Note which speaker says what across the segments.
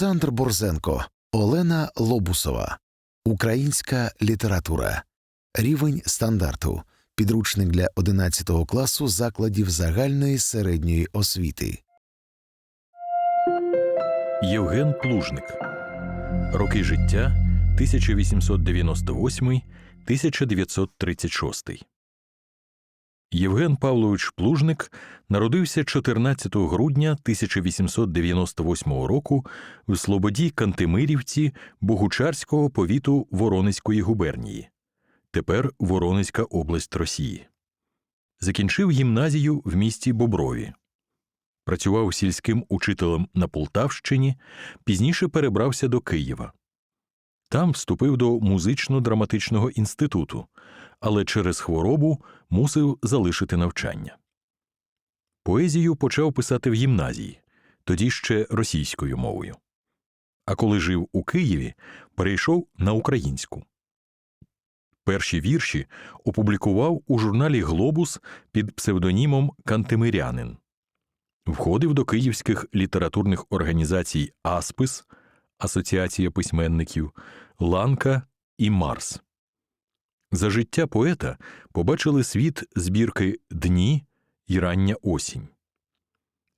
Speaker 1: Олександр Борзенко, Олена Лобусова. Українська література. Рівень стандарту. Підручник для 11 класу закладів загальної середньої освіти.
Speaker 2: Євген Плужник. Роки життя 1898-1936. Євген Павлович Плужник народився 14 грудня 1898 року в Слободі Кантемирівці Богучарського повіту Воронезької губернії, тепер Воронезька область Росії. Закінчив гімназію в місті Боброві. Працював сільським учителем на Полтавщині, пізніше перебрався до Києва. Там вступив до музично-драматичного інституту, але через хворобу мусив залишити навчання. Поезію почав писати в гімназії, тоді ще російською мовою. А коли жив у Києві, перейшов на українську. Перші вірші опублікував у журналі Глобус під псевдонімом Кантемирянин входив до київських літературних організацій Аспис, Асоціація письменників, Ланка і Марс. За життя поета побачили світ збірки Дні і рання осінь.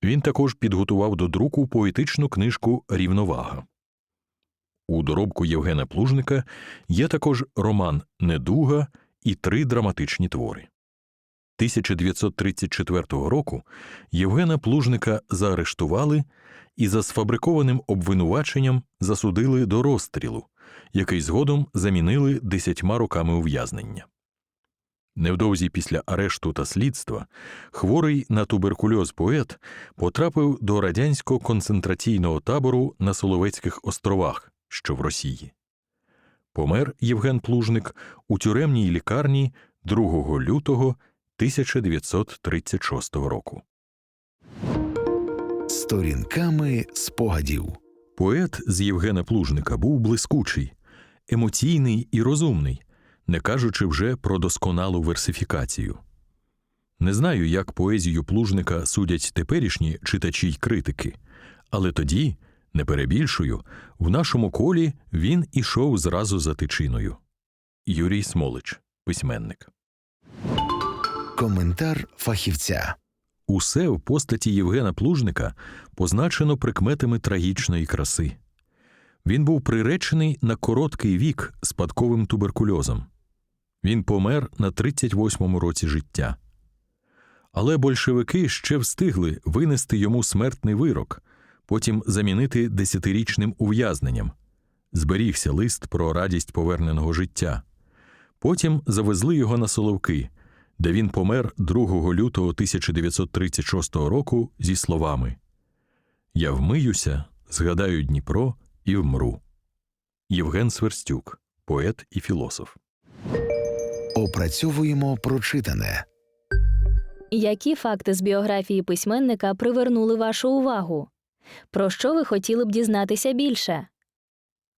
Speaker 2: Він також підготував до друку поетичну книжку Рівновага. У доробку Євгена Плужника є також роман Недуга і три драматичні твори. 1934 року Євгена Плужника заарештували і за сфабрикованим обвинуваченням засудили до розстрілу, який згодом замінили десятьма роками ув'язнення. Невдовзі після арешту та слідства хворий на туберкульоз поет потрапив до радянського концентраційного табору на Соловецьких островах, що в Росії. Помер Євген Плужник у тюремній лікарні 2 лютого 1936 року.
Speaker 1: Сторінками спогадів.
Speaker 2: Поет з Євгена Плужника був блискучий, емоційний і розумний, не кажучи вже про досконалу версифікацію. Не знаю, як поезію плужника судять теперішні читачі й критики, але тоді, не перебільшую, в нашому колі він ішов зразу за тичиною. Юрій Смолич, письменник.
Speaker 1: Коментар фахівця.
Speaker 2: Усе в постаті Євгена Плужника позначено прикметами трагічної краси. Він був приречений на короткий вік спадковим туберкульозом. Він помер на 38-му році життя. Але большевики ще встигли винести йому смертний вирок, потім замінити десятирічним ув'язненням. Зберігся лист про радість поверненого життя. Потім завезли його на Соловки – де він помер 2 лютого 1936 року зі словами Я вмиюся, згадаю Дніпро і вмру. Євген Сверстюк, поет і філософ.
Speaker 1: Опрацьовуємо прочитане.
Speaker 3: Які факти з біографії письменника привернули вашу увагу? Про що ви хотіли б дізнатися більше?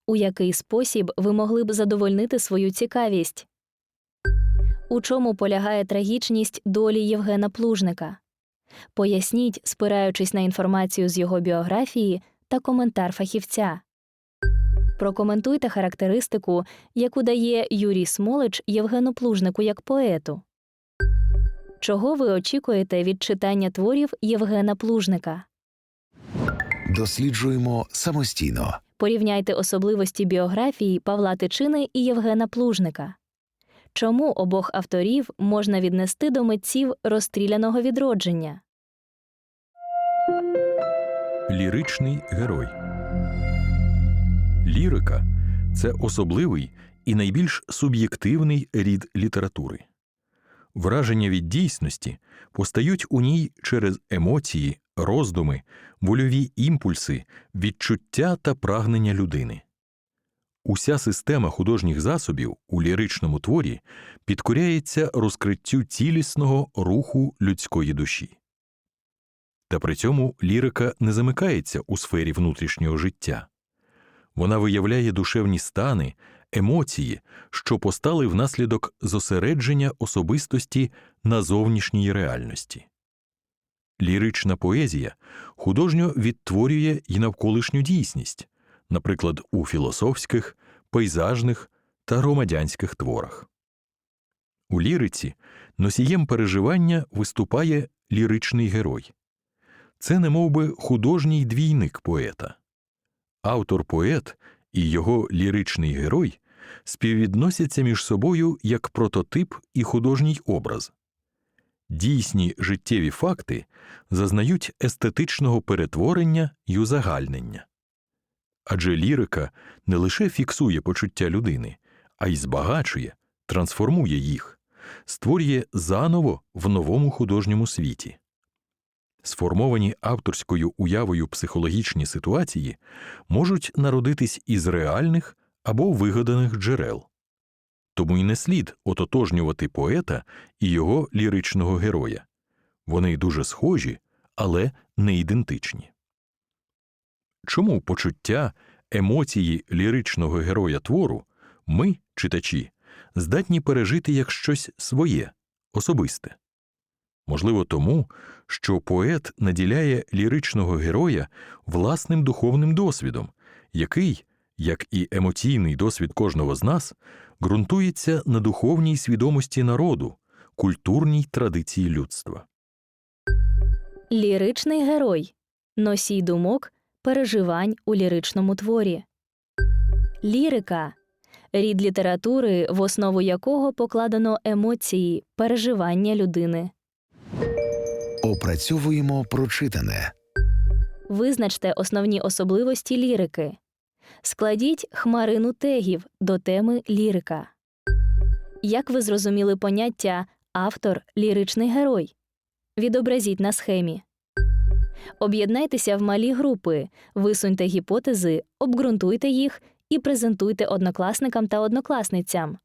Speaker 3: У який спосіб ви могли б задовольнити свою цікавість? У чому полягає трагічність долі Євгена Плужника? Поясніть, спираючись на інформацію з його біографії та коментар фахівця. Прокоментуйте характеристику, яку дає Юрій Смолич Євгену Плужнику як поету. Чого ви очікуєте від читання творів Євгена Плужника?
Speaker 1: Досліджуємо самостійно.
Speaker 3: Порівняйте особливості біографії Павла Тичини і Євгена Плужника. Чому обох авторів можна віднести до митців розстріляного відродження?
Speaker 2: Ліричний герой Лірика це особливий і найбільш суб'єктивний рід літератури. Враження від дійсності постають у ній через емоції, роздуми, вольові імпульси, відчуття та прагнення людини. Уся система художніх засобів у ліричному творі підкоряється розкриттю цілісного руху людської душі. Та при цьому лірика не замикається у сфері внутрішнього життя. Вона виявляє душевні стани, емоції, що постали внаслідок зосередження особистості на зовнішній реальності. Лірична поезія художньо відтворює і навколишню дійсність, наприклад, у філософських, пейзажних та громадянських творах. У ліриці носієм переживання виступає ліричний герой. Це немовби художній двійник поета. Автор поет і його ліричний герой співвідносяться між собою як прототип і художній образ. Дійсні життєві факти зазнають естетичного перетворення й узагальнення. Адже лірика не лише фіксує почуття людини, а й збагачує, трансформує їх, створює заново в новому художньому світі. Сформовані авторською уявою психологічні ситуації можуть народитись із реальних або вигаданих джерел. Тому й не слід ототожнювати поета і його ліричного героя. Вони дуже схожі, але не ідентичні. Чому почуття, емоції ліричного героя твору ми, читачі, здатні пережити як щось своє, особисте? Можливо, тому, що поет наділяє ліричного героя власним духовним досвідом, який, як і емоційний досвід кожного з нас, ґрунтується на духовній свідомості народу, культурній традиції людства.
Speaker 3: Ліричний герой носій думок, переживань у ліричному творі. Лірика рід літератури, в основу якого покладено емоції, переживання людини.
Speaker 1: Опрацьовуємо прочитане.
Speaker 3: Визначте основні особливості лірики. Складіть хмарину тегів до теми лірика. Як ви зрозуміли поняття автор ліричний герой? Відобразіть на схемі. Об'єднайтеся в малі групи, висуньте гіпотези, обґрунтуйте їх і презентуйте однокласникам та однокласницям.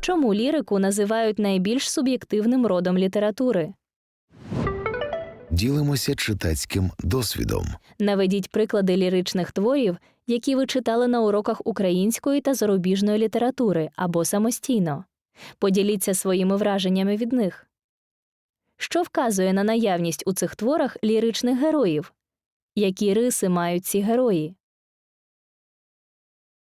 Speaker 3: Чому лірику називають найбільш суб'єктивним родом літератури?
Speaker 1: Ділимося читацьким досвідом.
Speaker 3: Наведіть приклади ліричних творів, які ви читали на уроках української та зарубіжної літератури або самостійно. Поділіться своїми враженнями від них. Що вказує на наявність у цих творах ліричних героїв? Які риси мають ці герої?